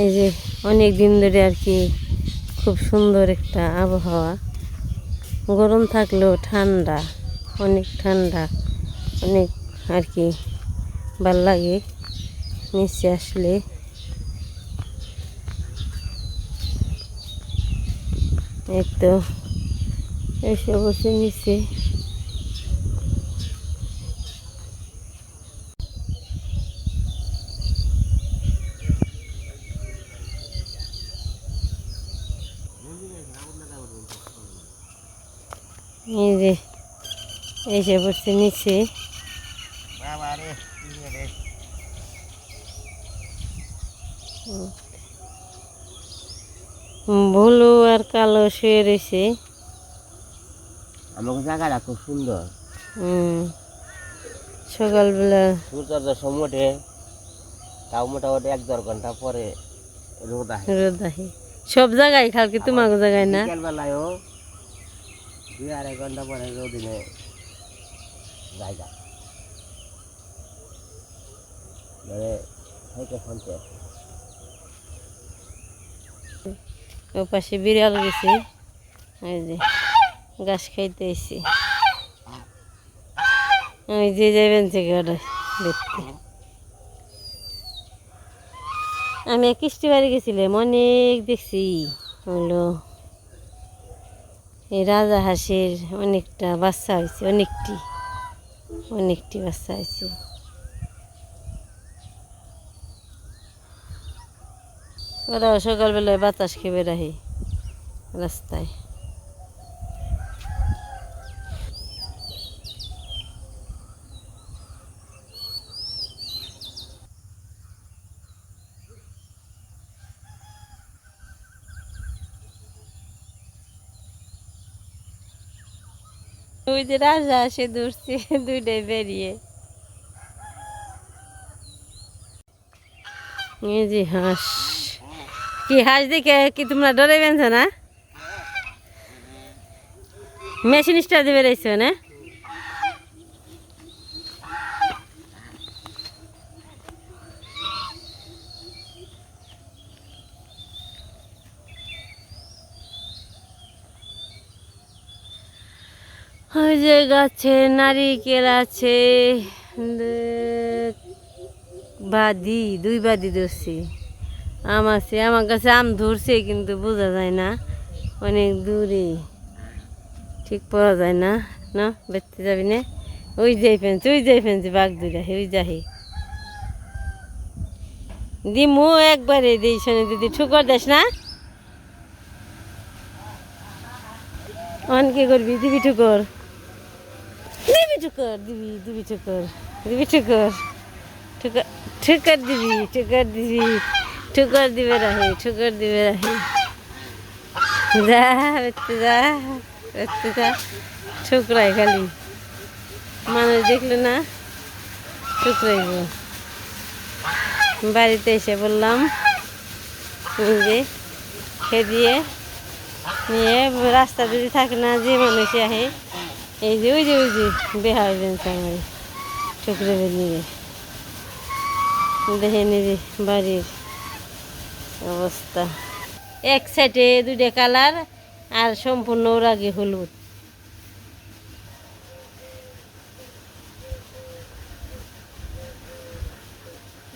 এই যে অনেক দিন ধরে আর কি খুব সুন্দর একটা আবহাওয়া। গরম থাকলেও ঠান্ডা, অনেক ঠান্ডা, অনেক আর কি ভালো লাগে নিচে আসলে। এই তো, এসে বসে নিচে এই যে এসে বসে নিচে ভুলু আর কালো শুয়ে রয়েছে। আমাকে জায়গাটা খুব সুন্দর। হুম। সকালবেলা সূর্যোদয় সমুদ্রে তাও মোটামুটি এক দেড় ঘণ্টা পরে রোদ আসে রোদ আহে। সব জায়গায় কালকে তোমাকে জায়গায় না? বিকেলবেলায়ও দুই আড়াই ঘণ্টা পরে রোদিনে জায়গা। মানে শুনতে ও পাশে বিড়াল গেছে। ওই যে ঘাস খাইতে এসে ওই যে যাবেন থেকে দেখতে। আমি কিস্তি বাড়ি গেছিলাম, অনেক দেখছি। হলো এই রাজা হাঁসের অনেকটা বাচ্চা হয়েছে, অনেকটি। অনেকটি বাচ্চা আছে। ওরা সকালবেলায় বাতাস খেয়ে বেড়াই রাস্তায়। ওই যে রাজা, সে দৌড়ছে দুইটাই বেরিয়ে। এই যে হাঁস। কি হাঁস দেখে কি তোমরা ডরে বেঁধছো না? মেশিন স্টার দিয়ে বেড়াইছো না? ওই যে গাছে নারিকেল আছে। বাদি, দুই বাদি ধরছি। আম আছে, আমার কাছে আম ধরছে, কিন্তু বোঝা যায় না। অনেক দূরে। ঠিক পাওয়া যায় না না? বেরতে যাবি না? ওই যাই ফেলছি ওই যাই ফেলছি বাঘ দুইটা ওই যাহি দিমু একবারে দিই শোনে দিদি, ঠুকর দেশ না? অন কি করবি? দিবি ঠুকর? ঠুকর দিবি দিবি ঠুকর দিবি ঠুকর। ঠুকর দিবি ঠুকর দিবি, ঠুকর দিবে রাহি, ঠুকর দিবে রাহি। যা বেতে যা বেতে যা ঠুকরাই খালি। মানুষ দেখল না, ঠুকরাইব। বাড়িতে এসে বললাম, যে খেয়ে দিয়ে নিয়ে রাস্তা যদি থাকে না, যে মানুষ আহে এই যে, ওই যে ওই যে বেহা হইবেন আমার ঠুকরে নিয়ে। দেখে নিজে বাড়ির অবস্থা। এক সাইডে দুইটা কালার আর সম্পূর্ণ ওর আগে হলুদ।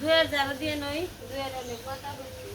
দুয়ের জারো দিয়ে নই দুয়ের কথা বলছি।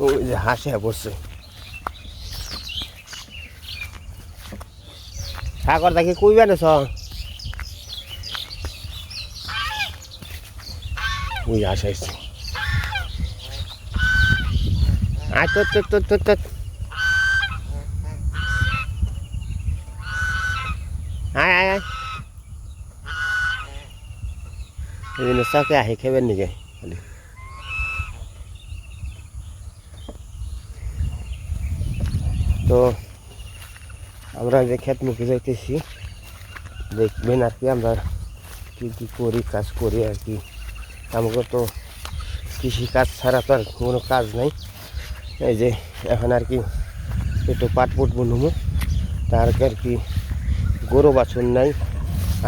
ওই যে হাসে বসছে সাগর দেখি কই বেনেছ ওই হাসে আসছে আয় তো তো তো তো আয় আয় আয়। এই চকে আহি খেবেন নাকি? তো আমরা যে ক্ষেত মুখে যাইতেছি। দেখবেন আর কি আমরা কী কী করি, কাজ করি আর কি। আমাকে তো কৃষি কাজ ছাড়া তো আর কোনো কাজ নাই। এই যে এখন আর কি একটু পাট পুট বুনবো তার আর কি গরু বাছুর নাই,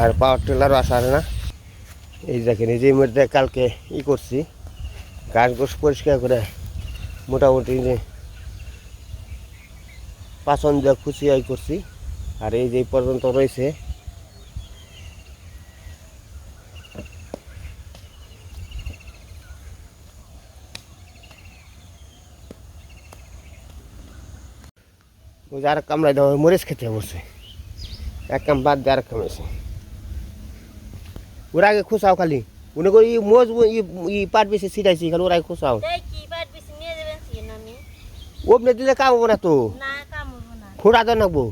আর পাওয়ার টেলারও আসার না। এই দেখেন, এই যে মধ্যে কালকে ই করছি। গাছ গোছ পরিষ্কার করে মোটামুটি যে পাচন দিয়ে খুশি আই করছি। আর এই যে এই পর্যন্ত রয়েছে। ওই যে আর কামড়াই দেওয়া মরিচ খেতে বসে। এক কাম বাদ দিয়ে আর কাম এসে ওরা আগে খুশাও খালি। মনে করি ই মোজ ই ই পাট বেশি ছিটাইছি খালি ওরা আগে খুশাও। তাই কি পাট বেশি নিয়ে যাবেন সিন আমি ওপনে দিলে কাম হব না তো। না কাম হব না খোঁড়া তো নাকবো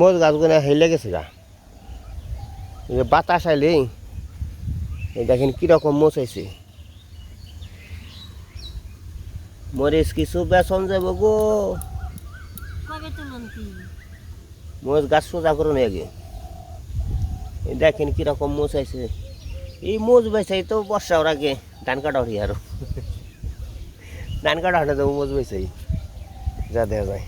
মোজ গাছগুলো হেলে গেছে গা। বাতাস আইলে এই। দেখেন কীরকম মোচ হয়েছে মরিচ কিছু বেসন যাব গো। তুলুন গাছ সোজা করুন আগে। দেখেন কীরকম মোচ হয়েছে এই মোজ বেসাই তো বর্ষার আগে ধান কাটা হরি আরও ধান কাটা হলে তো মোজ বেসাই যা দেখা যায়।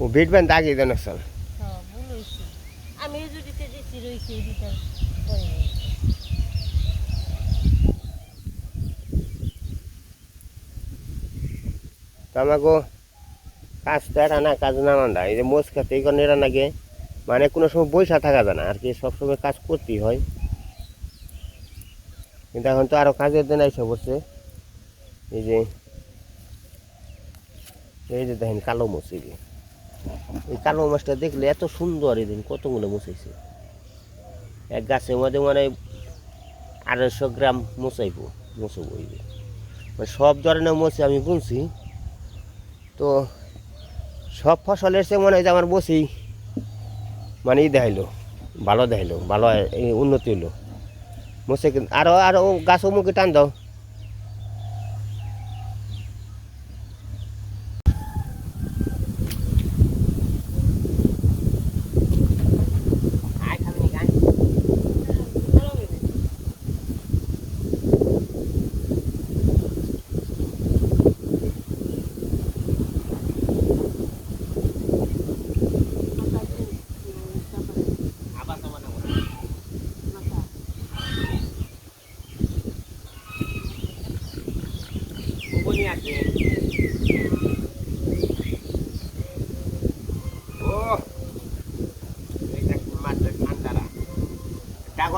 ও ভিট ব্যান্ড আগে দেন আমি এদিকে আমাকে কাজ তো এটা না, কাজ এই যে মোজ খেতে এই কারণে এরা নাগে। মানে কোনো সময় বৈশা থাকা যায় না, আর কি সবসময় কাজ করতেই হয়। কিন্তু এখন তো আরও কাজের দিন এসে বসে এই যে এই যে দেখেন কালো মোষ, এই এই কালো মাছটা দেখলে এত সুন্দর এই দিন, কতগুলো মুছাইছে এক গাছের মধ্যে মানে আড়াইশো গ্রাম মুছাইবো মুছবো এই যে। মানে সব ধরনের মোছে আমি বুনছি। তো সব ফসলের সে মনে হয় আমার বসি মানে ই দেখাইলো, ভালো দেখাইলো, ভালো উন্নতি হলো মসে আরও আরও গাছ মুখে টান দাও।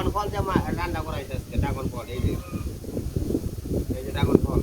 ড্রাগন ফল যে রান্না করা হয়েছে আজকে ড্রাগন ফল, এই যে। এই যে ড্রাগন ফল।